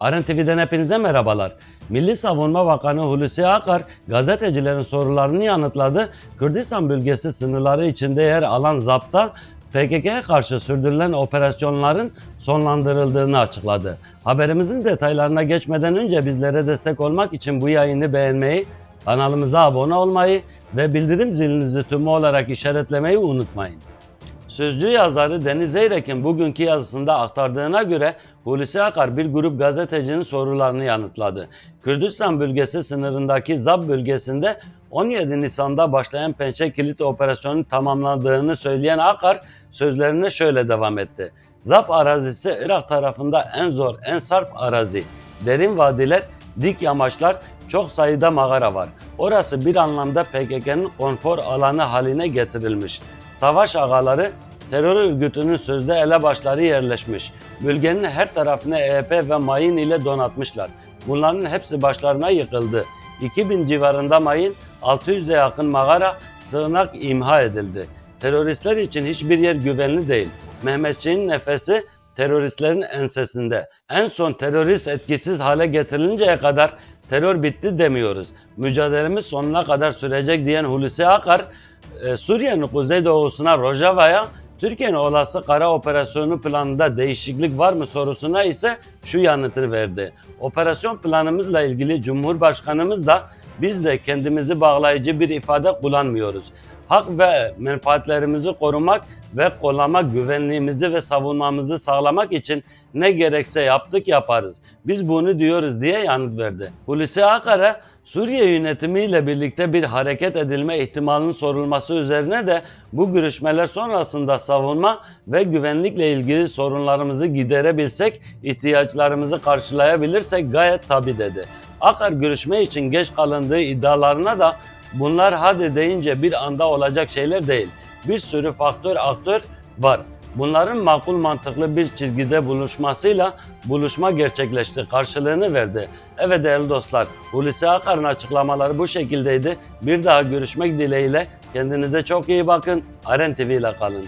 Aren TV'den hepinize merhabalar. Milli Savunma Bakanı Hulusi Akar gazetecilerin sorularını yanıtladı. Kürdistan bölgesi sınırları içinde yer alan ZAP'ta PKK'ya karşı sürdürülen operasyonların sonlandırıldığını açıkladı. Haberimizin detaylarına geçmeden önce bizlere destek olmak için bu yayını beğenmeyi, kanalımıza abone olmayı ve bildirim zilinizi tümü olarak işaretlemeyi unutmayın. Sözcü yazarı Deniz Zeyrek'in bugünkü yazısında aktardığına göre Hulusi Akar bir grup gazetecinin sorularını yanıtladı. Kürdistan bölgesi sınırındaki Zab bölgesinde 17 Nisan'da başlayan Pençe Kilit Operasyonu tamamlandığını söyleyen Akar sözlerine şöyle devam etti. Zab arazisi Irak tarafında en zor, en sarp arazi. Derin vadiler, dik yamaçlar, çok sayıda mağara var. Orası bir anlamda PKK'nın konfor alanı haline getirilmiş. Savaş ağaları terör örgütünün sözde elebaşları yerleşmiş. Bölgenin her tarafını EYP ve mayın ile donatmışlar. Bunların hepsi başlarına yıkıldı. 2000 civarında mayın, 600'e yakın mağara, sığınak imha edildi. Teröristler için hiçbir yer güvenli değil. Mehmetçiğin nefesi teröristlerin ensesinde. En son terörist etkisiz hale getirilinceye kadar terör bitti demiyoruz. Mücadelemiz sonuna kadar sürecek diyen Hulusi Akar, e, Suriye'nin kuzeydoğusuna Rojava'ya Türkiye'nin olası kara operasyonu planında değişiklik var mı sorusuna ise şu yanıtı verdi. Operasyon planımızla ilgili Cumhurbaşkanımız da biz de kendimizi bağlayıcı bir ifade kullanmıyoruz. Hak ve menfaatlerimizi korumak ve kollamak, güvenliğimizi ve savunmamızı sağlamak için ne gerekse yaptık yaparız. Biz bunu diyoruz diye yanıt verdi. Hulusi Akar'a Suriye yönetimiyle birlikte bir hareket edilme ihtimalinin sorulması üzerine de bu görüşmeler sonrasında savunma ve güvenlikle ilgili sorunlarımızı giderebilsek, ihtiyaçlarımızı karşılayabilirsek gayet tabi dedi. Akar görüşme için geç kalındığı iddialarına da bunlar hadi deyince bir anda olacak şeyler değil. Bir sürü faktör aktör var. Bunların makul mantıklı bir çizgide buluşmasıyla buluşma gerçekleşti, karşılığını verdi. Evet değerli dostlar, Hulusi Akar'ın açıklamaları bu şekildeydi. Bir daha görüşmek dileğiyle kendinize çok iyi bakın. Aren TV ile kalın.